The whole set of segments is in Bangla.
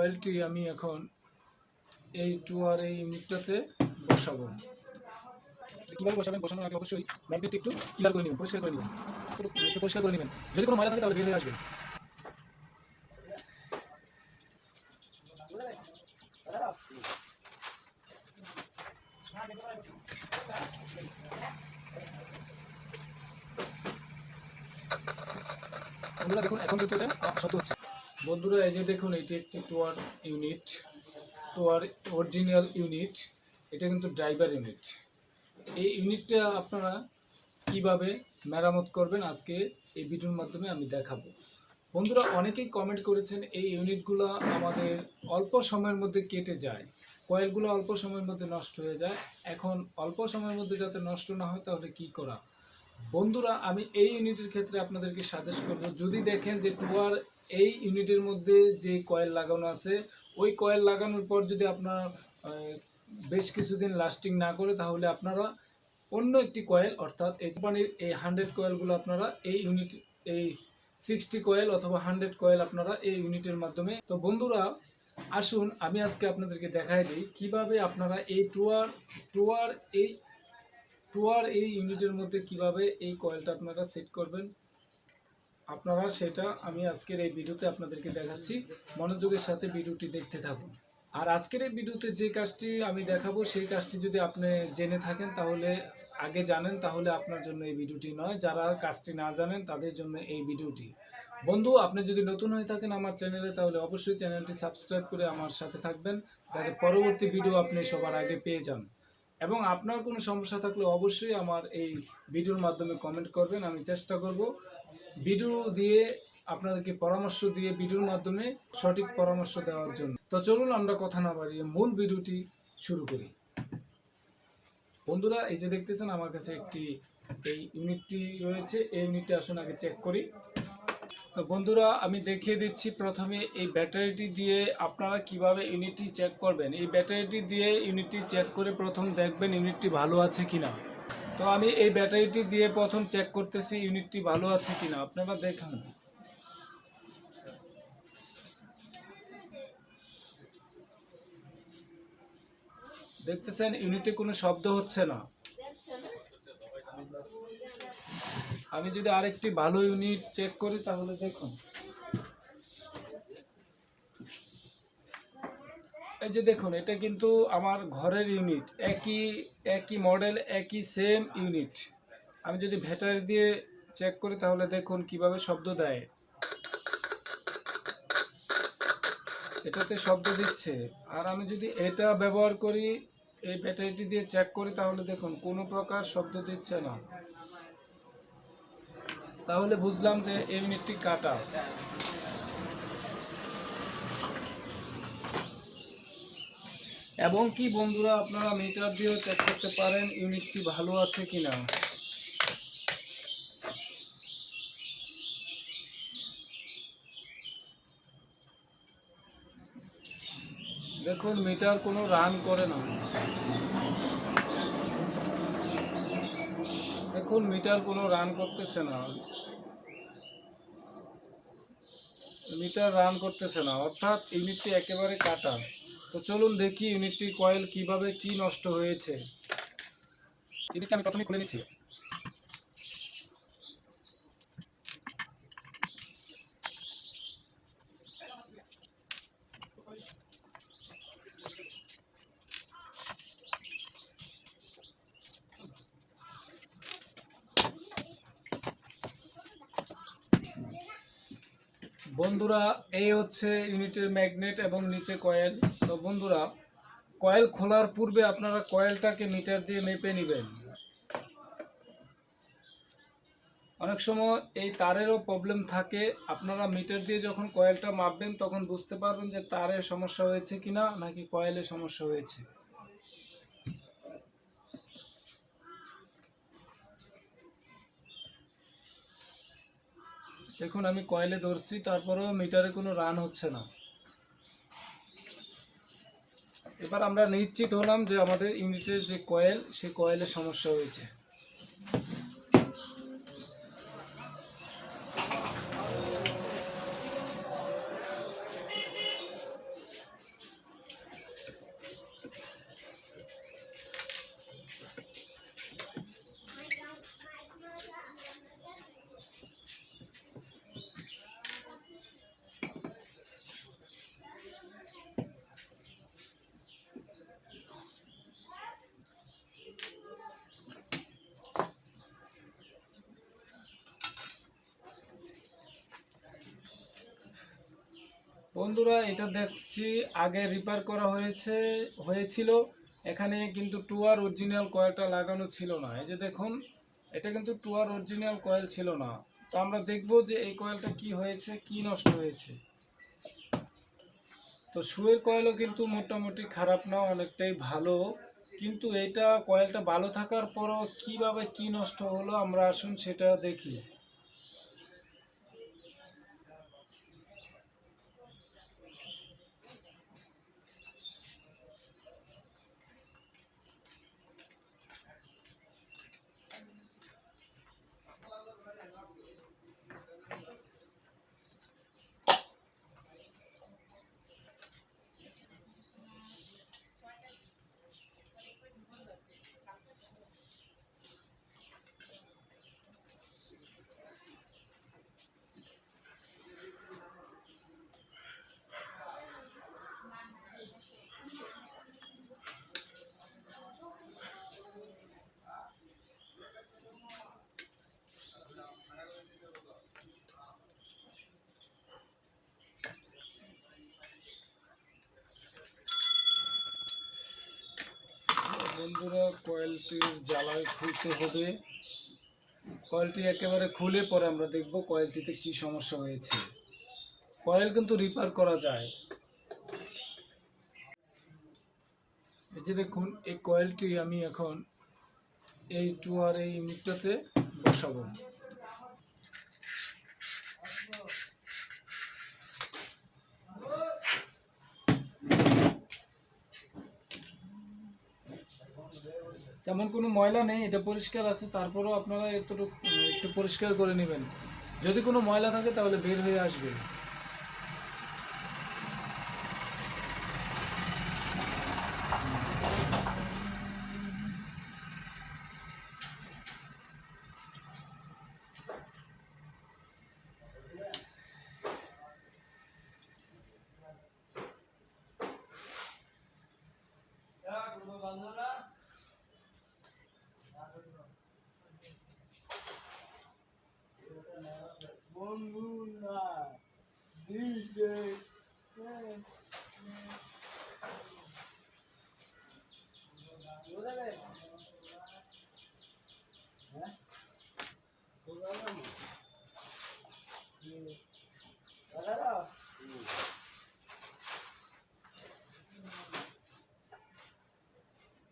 কয়েলটি আমি এখন এই টুয়ার এই ইউনিটটাতে বসাবো। কীভাবে বসাবেন বসানোর আগে অবশ্যই ম্যাগনেটটি একটু ক্লিয়ার করে নেবেন, পরিষ্কার করে নেবেন। পরিষ্কার করে নেবেন। যদি কোনো ময়লা থাকে তাহলে বের হয়ে আসবে দেখুন, এখন কিন্তু এটা শব্দ হচ্ছে। বন্ধুরা, এই যে দেখুন, এটি একটি tower unit tower original unit এটা কিন্তু ড্রাইভার ইউনিট এই ইউনিটটা আপনারা কীভাবে মেরামত করবেন আজকে এই ভিডিওর মাধ্যমে আমি দেখাবো। বন্ধুরা, অনেকেই কমেন্ট করেছেন, এই ইউনিটগুলো আমাদের অল্প সময়ের মধ্যে কেটে যায় কয়েলগুলো অল্প সময়ের মধ্যে নষ্ট হয়ে যায়। এখন অল্প সময়ের মধ্যে যাতে নষ্ট না হয়, তাহলে কি করা? বন্ধুরা, আমি এই ইউনিটের ক্ষেত্রে আপনাদেরকে সাজেস্ট করব, যদি দেখেন যে টুয়ার এই ইউনিটের মধ্যে যে কয়েল লাগানো আছে, ওই কয়েল লাগানোর পর যদি আপনার বেশ কিছুদিন লাস্টিং না করে, তাহলে আপনারা অন্য একটি কয়েল, অর্থাৎ এই কোম্পানির এই হান্ড্রেড কয়েলগুলো আপনারা এই ইউনিট, এই সিক্সটি কয়েল অথবা হান্ড্রেড কয়েল আপনারা এই ইউনিটের মাধ্যমে। তো বন্ধুরা, আসুন আমি আজকে আপনাদেরকে দেখাই দিই কীভাবে আপনারা এই টুয়ার টুয়ার এই টুয়ার এই ইউনিটের মধ্যে কীভাবে এই কয়েলটা আপনারা সেট করবেন। আপনারা সেটা আমি আজকের এই ভিডিওতে আপনাদেরকে দেখাচ্ছি। মনোযোগের সাথে ভিডিওটি দেখতে থাকুন। আর আজকের এই ভিডিওতে যে কাজটি আমি দেখাবো, সেই কাজটি যদি আপনি জেনে থাকেন, তাহলে আগে জানেন, তাহলে আপনার জন্য এই ভিডিওটি নয়। যারা কাজটি না জানেন, তাদের জন্য এই ভিডিওটি। বন্ধু, আপনি যদি নতুন হয়ে থাকেন আমার চ্যানেলে, তাহলে অবশ্যই চ্যানেলটি সাবস্ক্রাইব করে আমার সাথে থাকবেন, যাতে পরবর্তী ভিডিও আপনি সবার আগে পেয়ে যান। এবং আপনার কোনো সমস্যা থাকলে অবশ্যই আমার এই ভিডিওর মাধ্যমে কমেন্ট করবেন, আমি চেষ্টা করব ভিডিও দিয়ে আপনাদেরকে পরামর্শ দিয়ে ভিডিওর মাধ্যমে সঠিক পরামর্শ দেওয়ার জন্য। তো চলুন আমরা কথা না বাড়িয়ে মূল ভিডিওটি শুরু করি। বন্ধুরা, এই যে দেখতেছেন, আমার কাছে একটি, এই ইউনিটটি রয়েছে। এই ইউনিটটি আসুন আগে চেক করি। তো বন্ধুরা, আমি দেখিয়ে দিচ্ছি প্রথমে এই ব্যাটারিটি দিয়ে আপনারা কীভাবে ইউনিটটি চেক করবেন। এই ব্যাটারিটি দিয়ে ইউনিটটি চেক করে প্রথম দেখবেন ইউনিটটি ভালো আছে কিনা। তো আমি এই ব্যাটারিটি দিয়ে প্রথম চেক করতেছি ইউনিটটি ভালো আছে কিনা। আপনারা দেখুন। দেখতেছেন ইউনিটে কোনো শব্দ হচ্ছে না। আমি যদি আরেকটি ভালো ইউনিট চেক করি, তাহলে দেখুন। এই যে দেখুন, এটা কিন্তু আমার ঘরের ইউনিট একই একই মডেল একই সেম ইউনিট আমি যদি ব্যাটারি দিয়ে চেক করি, তাহলে দেখুন কীভাবে শব্দ দেয়। এটাতে শব্দ দিচ্ছে। আর আমি যদি এটা ব্যবহার করি, এই ব্যাটারিটি দিয়ে চেক করি, তাহলে দেখুন কোনো প্রকার শব্দ দিচ্ছে না। তাহলে বুঝলাম যে এই ইউনিটটি কাটা। এবং কি বন্ধুরা, আপনারা মিটার দিয়েও চেক করতে পারেন ইউনিটটি ভালো আছে কি না দেখুন মিটার কোনো রান করে না। দেখুন মিটার কোনো রান করতেছে না। মিটার রান করতেছে না, অর্থাৎ ইউনিটটি একেবারে কাটা। তো চলুন দেখি ইউনিটটি কয়েল কীভাবে কি নষ্ট হয়েছে। ইউনিটটা আমি প্রথমে খুলে নিচ্ছি। বন্ধুরা, এই হচ্ছে ইউনিটের ম্যাগনেট এবং নিচে কয়েল। তো বন্ধুরা, কয়েল খোলার পূর্বে আপনারা কয়েলটাকে মিটার দিয়ে মেপে নেবেন। অনেক সময় এই তারেরও প্রবলেম থাকে। আপনারা মিটার দিয়ে যখন কয়েলটা মাপবেন, তখন বুঝতে পারবেন যে তারের সমস্যা হয়েছে কিনা, নাকি কয়েলের সমস্যা হয়েছে। দেখুন, আমি কয়েলে ধরছি, তারপরেও মিটারে কোনো রান হচ্ছে না। এবার আমরা নিশ্চিত হলাম যে আমাদের ইউনিটের যে কয়েল সে কয়েলের সমস্যা হয়েছে। বন্ধুরা, এটা দেখছি আগে রিপেয়ার করা হয়েছে, হয়েছিল। এখানে কিন্তু টুয়ার অরিজিনাল কয়েলটা লাগানো ছিল না। এই যে দেখুন, এটা কিন্তু টুয়ার অরিজিনাল কয়েল ছিল না। তো আমরা দেখব যে এই কয়েলটা কি হয়েছে, কি নষ্ট হয়েছে। তো শুয়ের কয়েলও কিন্তু মোটামুটি খারাপ না, অনেকটাই ভালো। কিন্তু এটা কয়েলটা ভালো থাকার পরও কীভাবে কি নষ্ট হলো আমরা আসুন সেটা দেখি। বন্ধুরা কয়েলটির জ্বালায় খুলতে হবে। কয়েলটি একেবারে খুলে পরে আমরা দেখব কয়েলটিতে কি সমস্যা হয়েছে। কয়েল কিন্তু রিপেয়ার করা যায়। এই যে দেখুন, এই কয়েলটি আমি এখন এই টু আর এই ইউনিটটাতে বসাবো। তেমন কোনো ময়লা নেই, এটা পরিষ্কার আছে, তারপরেও আপনারা এতটুকু, একটু পরিষ্কার করে নেবেন। যদি কোনো ময়লা থাকে তাহলে বের হয়ে আসবে।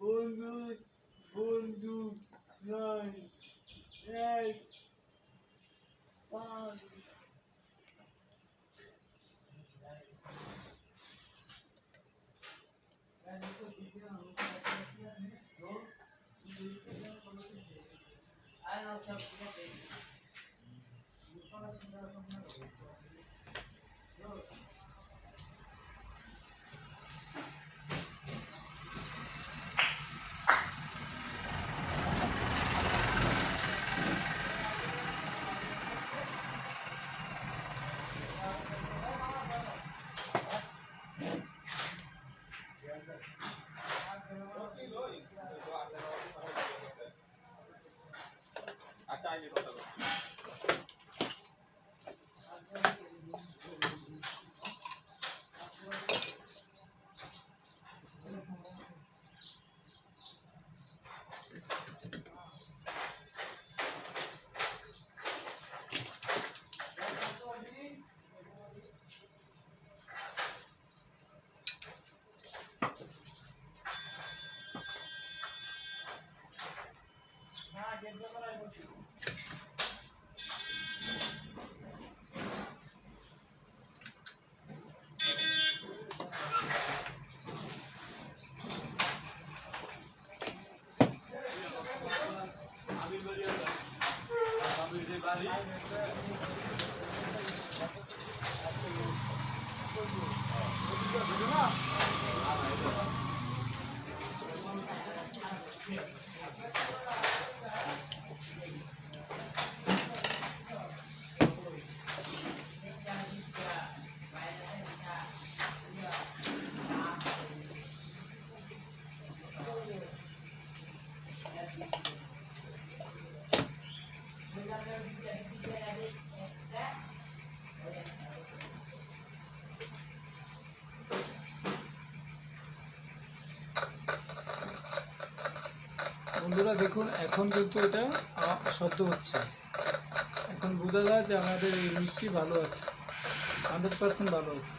বন্ধু বন্ধু নয় এক পাঁচ Thank you. বন্ধুরা দেখুন, এখন কিন্তু এটা শব্দ হচ্ছে। এখন বোঝা যায় যে আমাদের এই মিটটি ভালো আছে হান্ড্রেড পারসেন্ট ভালো আছে।